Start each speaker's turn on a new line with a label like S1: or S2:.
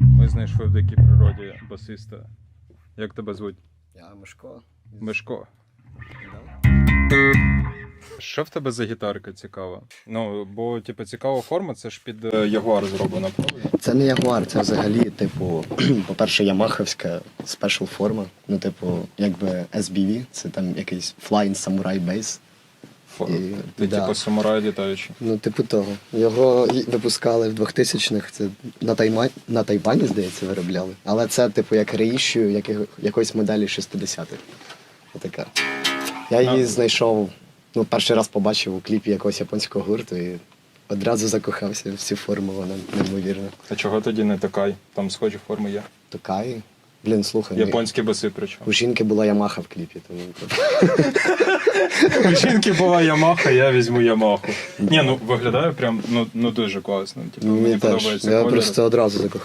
S1: Ми знайшли в дикій природі басиста. Як тебе звуть?
S2: Я Мишко.
S1: Мишко.
S2: Да.
S1: Що в тебе за гітарка цікава? Ну, бо, типу, цікава форма, це ж під е, Ягуар зроблена, правда?
S2: Це не Ягуар, це взагалі, типу, по-перше, ямаховська спешл форма. Ну, типу, якби SBV, це там якийсь Flying Samurai Base. І-
S1: Ти,
S2: да.
S1: типу, самурай літаючий.
S2: Ну, типу того. Його випускали в 2000-х. Це на, Тайма... на Тайвані, здається, виробляли. Але це, типу, як реіщу яких... якоїсь моделі 60-х. Отака. Я її
S1: А.
S2: знайшов, ну, перший раз побачив у кліпі якогось японського гурту і одразу закохався в цю форму, вона неймовірна.
S1: А чого тоді не такай? Там схожі форми є.
S2: Токаї. Блін, слухай. ну,
S1: Японські баси причому.
S2: У жінки була Ямаха в кліпі, тому
S1: У жінки була Ямаха, я візьму Ямаху. Ні, ну виглядає прям ну, ну дуже класно. Типу, мені
S2: мені
S1: подобається
S2: Я
S1: кольори.
S2: просто одразу закохався.